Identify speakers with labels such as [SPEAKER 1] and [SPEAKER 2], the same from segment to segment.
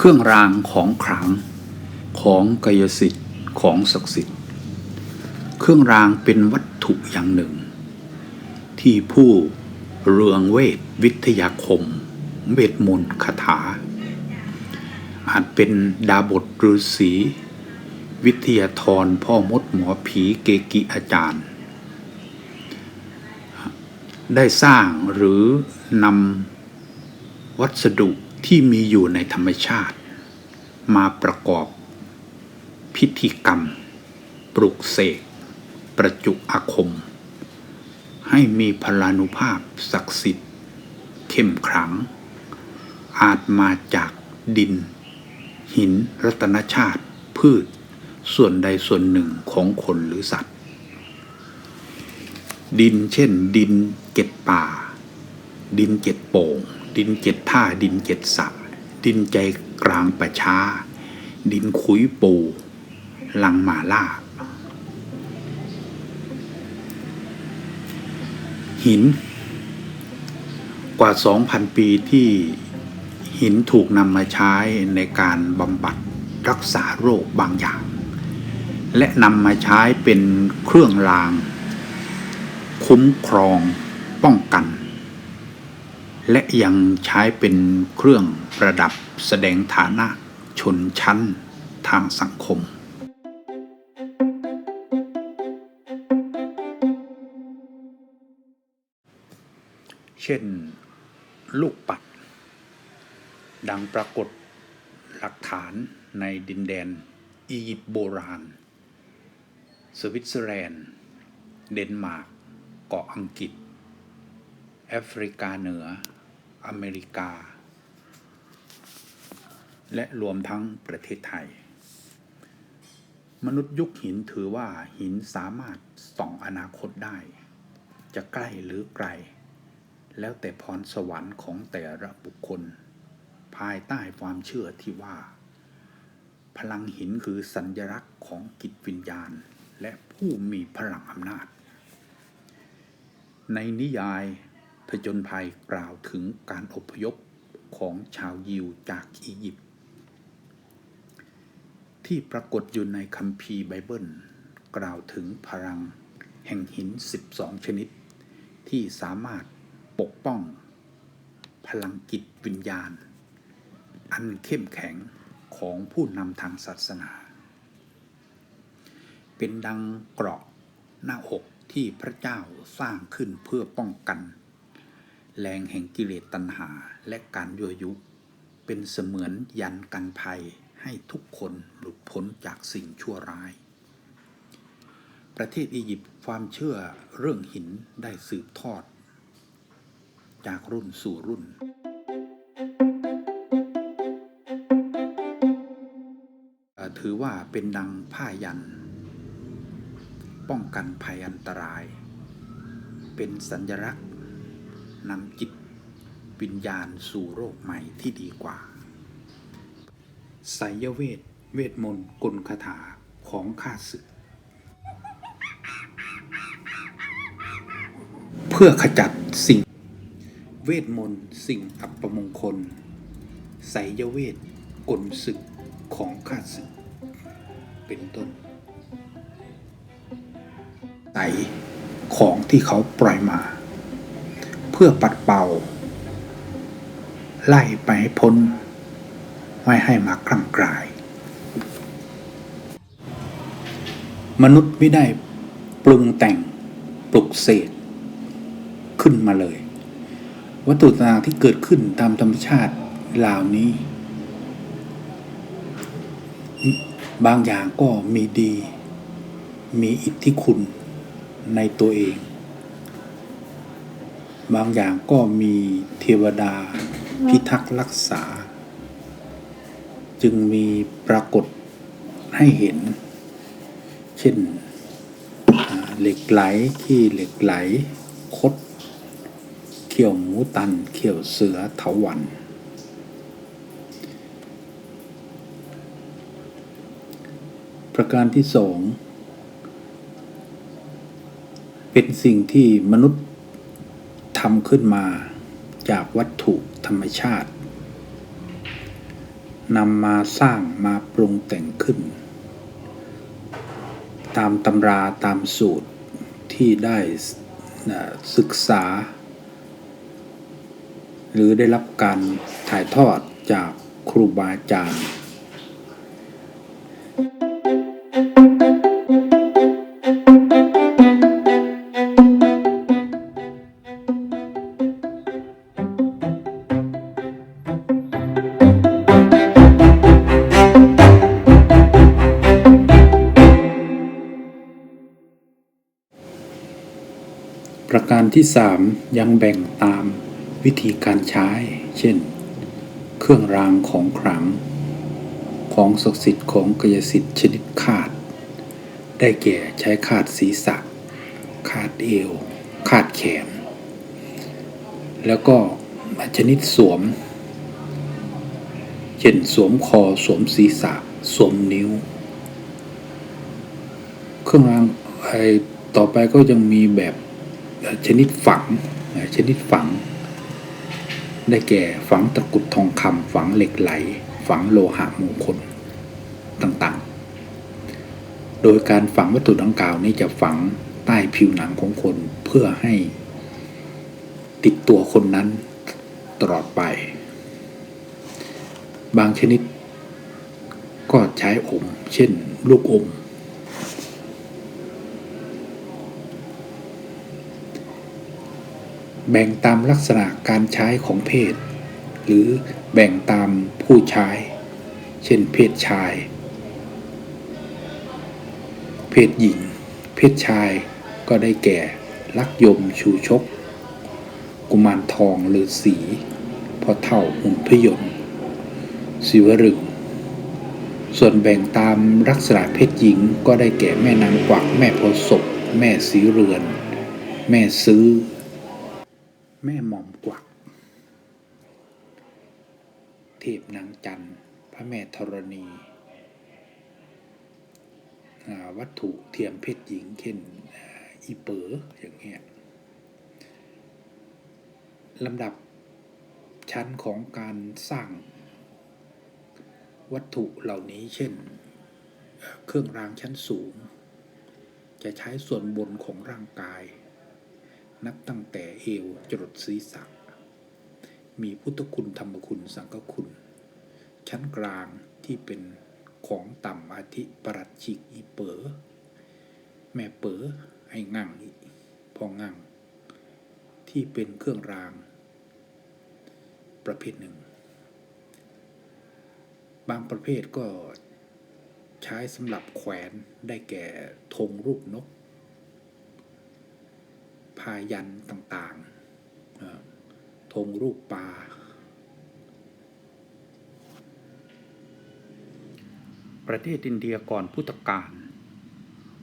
[SPEAKER 1] เครื่องรางของขลังของกายสิทธิ์ของศักดิ์สิทธิ์ เครื่องรางเป็นวัตถุอย่างหนึ่ง ที่ผู้เรืองเวทวิทยาคม เวทมนต์คาถา อาจเป็นดาบทฤาษีวิทยาธรพ่อมดหมอผีเกกิอาจารย์ ได้สร้างหรือนำวัสดุ ที่มีอยู่ในธรรมชาติ มาประกอบ พิธีกรรม ปลุกเสก ประจุอาคม ให้มีพลานุภาพศักดิ์สิทธิ์ เข้มขลัง อาจมาจากดิน หินรัตนชาติพืช ส่วนใดส่วนหนึ่งของคนหรือสัตว์ ดินเช่น ดินเก็ดป่า ดินเจ็ดโป่ง ดินเจ็ดท่าดินเจ็ดสะ ดินใจกลางประชา ดินขุยปู ลังมาล่า หิน กว่า 2,000 ปีที่หินถูกนำมาใช้ในการบำบัดรักษาโรคบางอย่าง และนำมาใช้เป็นเครื่องราง คุ้มครองป้องกัน และยังใช้เป็นเครื่องประดับแสดงฐานะชนชั้นทางสังคม เช่น ลูกปัด ดังปรากฏหลักฐานในดินแดนอียิปต์โบราณ สวิตเซอร์แลนด์ เดนมาร์ก เกาะอังกฤษ แอฟริกาเหนือ อเมริกา และรวมทั้งประเทศไทย มนุษย์ยุคหินถือว่าหินสามารถส่องอนาคตได้ จะใกล้หรือไกล แล้วแต่พรสวรรค์ของแต่ละบุคคล ภายใต้ความเชื่อที่ว่า พลังหินคือสัญลักษณ์ของจิตวิญญาณ และผู้มีพลังอำนาจ ในนิยาย ผจญภัยกล่าวถึงการอพยพของชาวยิวจากอียิปต์ที่ปรากฏอยู่ในคัมภีร์ไบเบิล กล่าวถึงพลังแห่งหิน 12 ชนิด ที่สามารถปกป้อง พลังจิตวิญญาณ อันเข้มแข็งของผู้นำทางศาสนา เป็นดังเกราะหน้าอกที่พระเจ้าสร้างขึ้นเพื่อป้องกัน แรงแห่งกิเลสตัณหาและการยั่วยุ เป็นเสมือนยันกันภัยให้ทุกคนหลุดพ้นจากสิ่งชั่วร้าย ประเทศอียิปต์ความเชื่อเรื่องหินได้สืบทอด จากรุ่นสู่รุ่น ถือว่าเป็นดังผ้ายัน ป้องกันภัยอันตราย เป็นสัญลักษณ นำจิตวิญญาณสู่โรคใหม่ที่ดีกว่าไสยเวท เวทมนต์กลคาถาของข้าศึก เพื่อขจัดสิ่ง เวทมนต์สิ่งอัปมงคลไสยเวทกลศึกของข้าศึก เป็นต้นไสของที่เขาปล่อยมา พื่อปัดเป่า ไล่ไปให้พ้น ไม่ให้มากลั่ำกลาย มนุษย์ไม่ได้ปรุงแต่งปลุกเสกขึ้นมาเลย วัตถุต่างๆที่เกิดขึ้นตามธรรมชาติเหล่านี้ บางอย่างก็มีดี มีอิทธิคุณในตัวเอง บางอย่างก็มีเทวดาพิทักษ์รักษา จึงมีปรากฏให้เห็น เช่นเหล็กไหลที่เหล็กไหล คด เขี่ยวหมูตัน เขี่ยวเสือเถาวัน ประการที่สองเป็นสิ่งที่มนุษย์ำขึ้นมาจากวัตถุธรรมชาตินำมาสร้างมาปรุงแต่งขึ้น ตามตำราตามสูตรที่ได้ศึกษา หรือได้รับการถ่ายทอดจากครูบาอาจารย์ ประการที่สามยังแบ่งตามวิธีการใช้ เช่น เครื่องรางของขลัง ของศักดิ์สิทธิ์ของกายสิทธิ์ชนิดขาด ได้แก่ใช้ขาดศีรษะ ขาดเอว ขาดแขน แล้วก็ชนิดสวม เช่นสวมคอสวมศีรษะ สวมนิ้ว เครื่องรางไอต่อไปก็ยังมีแบบ ชนิดฝังชนิดฝัง ได้แก่ฝังตะกุดทองคำฝังเหล็กไหล ฝังโลหะมงคลต่างๆ โดยการฝังวัตถุดังกล่าวนี้จะฝังใต้ผิวหนังของคนเพื่อให้ติดตัวคนนั้นตลอดไป บางชนิดก็ใช้อม เช่น ลูกอม แบ่งตามลักษณะการใช้ของเพศ หรือแบ่งตามผู้ใช้ เช่นเพศชาย เพศหญิง เพศชายก็ได้แก่ลักยมชูชก กุมารทองหรือสีพอเท่าหุ่นพยนต์ศิวรึงส่วนแบ่งตามลักษณะเพศหญิงก็ได้แก่แม่นางกวักแม่โพศพแม่สีเรือน แม่ซื้อ แม่หม่อมกวัก เทพนางจันทร์ พระแม่ธรณี วัตถุเทียมเพศหญิงเช่นอีเป๋ออย่างเงี้ยลำดับชั้นของการสร้างวัตถุเหล่านี้เช่น เครื่องรางชั้นสูง จะใช้ส่วนบนของร่างกาย นับตั้งแต่เอวจรดศีรษะ มีพุทธคุณธรรมคุณสังฆคุณ ชั้นกลางที่เป็นของต่ำอาทิปรัชิกอีเป๋อแม่เป๋อไอ้งั่งพองั่ง ที่เป็นเครื่องราง ประเภทหนึ่ง บางประเภทก็ใช้สำหรับแขวนได้แก่ธงรูปนก พายันต่างๆธงรูปปลาประเทศอินเดียก่อนพุทธกาล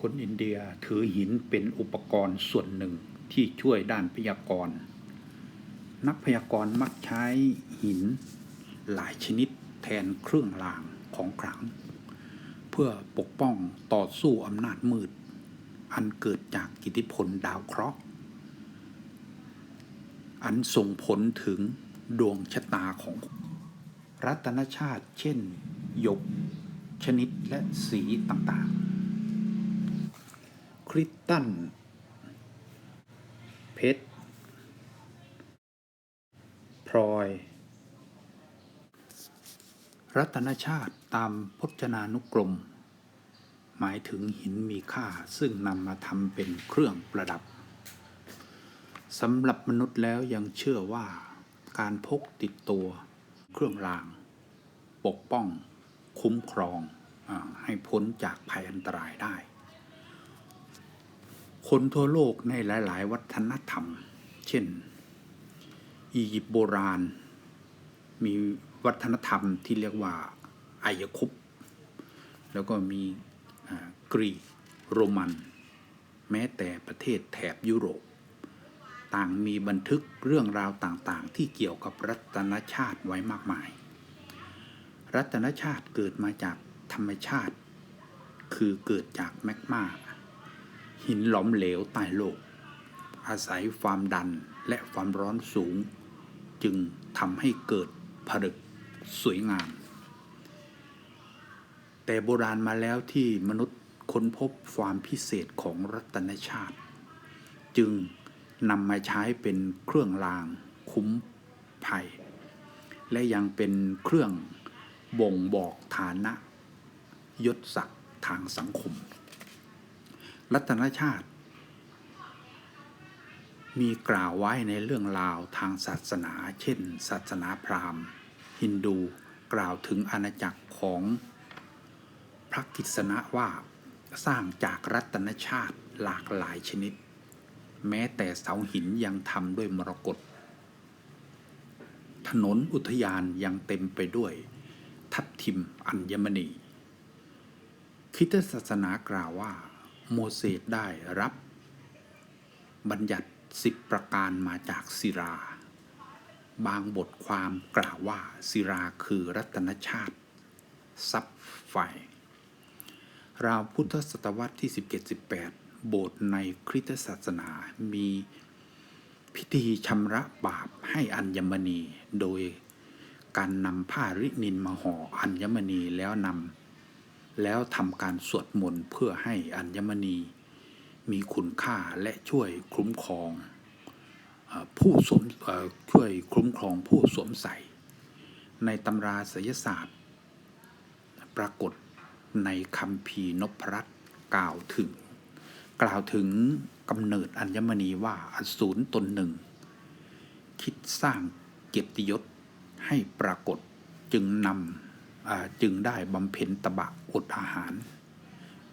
[SPEAKER 1] คนอินเดียถือหินเป็นอุปกรณ์ส่วนหนึ่งที่ช่วยด้านพยากรณ์ นักพยากรณ์มักใช้หินหลายชนิดแทนเครื่องรางของขลัง เพื่อปกป้องต่อสู้อำนาจมืด อันเกิดจากอิทธิพลดาวเคราะห์ อันส่งผลถึงดวงชะตาของ รัตนชาติเช่นหยก ชนิดและสีต่างๆ คริสตัลเพชร พลอย รัตนชาติตามพจนานุกรม หมายถึงหินมีค่าซึ่งนำมาทำเป็นเครื่องประดับ สำหรับมนุษย์แล้วยังเชื่อว่าการพกติดตัว เครื่องราง ปกป้อง คุ้มครองอให้พ้นจากภัยอันตรายได้ คนทั่วโลกในหลาย ๆ วัฒนธรรม เช่น อียิปต์โบราณ มีวัฒนธรรมที่เรียกว่าอายคุปแล้วก็มีกรีกโรมัน แม้แต่ประเทศแถบยุโรป ต่างมีบันทึกเรื่องราวต่างๆ ที่เกี่ยวกับรัตนชาติไว้มากมาย รัตนชาติเกิดมาจากธรรมชาติ คือเกิดจากแมกมาหินหลอมเหลวใต้โลก อาศัยความดันและความร้อนสูง จึงทำให้เกิดผลึกสวยงาม แต่โบราณมาแล้วที่มนุษย์ค้นพบความพิเศษของรัตนชาติ จึง นำมาใช้เป็นเครื่องรางคุ้มภัย และยังเป็นเครื่องบ่งบอกฐานะ ยศศักดิ์ทางสังคม รัตนชาติ มีกล่าวไว้ในเรื่องราวทางศาสนา เช่น ศาสนาพราหมณ์ ฮินดูกล่าวถึงอาณาจักรของพระกิษณะว่าสร้างจากรัตนชาติหลากหลายชนิด แม้แต่เสาหินยังทำด้วยมรกตถนนอุทยานยังเต็มไปด้วย ทับทิมอัญมณีคริสตศาสนากล่าวว่า โมเสสได้รับ บัญญัติสิบประการมาจากศิราบางบทความกล่าวว่าศิราคือรัตนชาติซับไฟราวพุทธศตวรรษที่ 17-18 โบสถ์ในคริสตศาสนามีพิธีชำระบาปให้อัญมณี โดยการนำผ้ารินินมาห่ออัญมณีแล้วนำแล้วทำการสวดมนต์เพื่อให้อัญมณี มีคุณค่าและช่วยคุ้มครองผู้สวมช่วยคุ้มครองผู้สวมใส่ ในตำราศิลศาสตร์ ปรากฏในคำพีนพรัตน์กล่าวถึง กล่าวถึงกำเนิดอัญมณีว่าอสูรตนหนึ่ง คิดสร้างเกียรติยศให้ปรากฏจึงนำจึงได้บำเพ็ญตบะอดอาหาร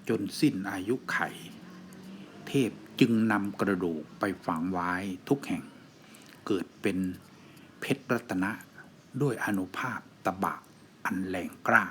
[SPEAKER 1] จนสิ้นอายุไข เทพจึงนำกระดูกไปฝังไว้ทุกแห่ง เกิดเป็นเพชรรัตนะด้วยอนุภาพตบะอันแรงกล้า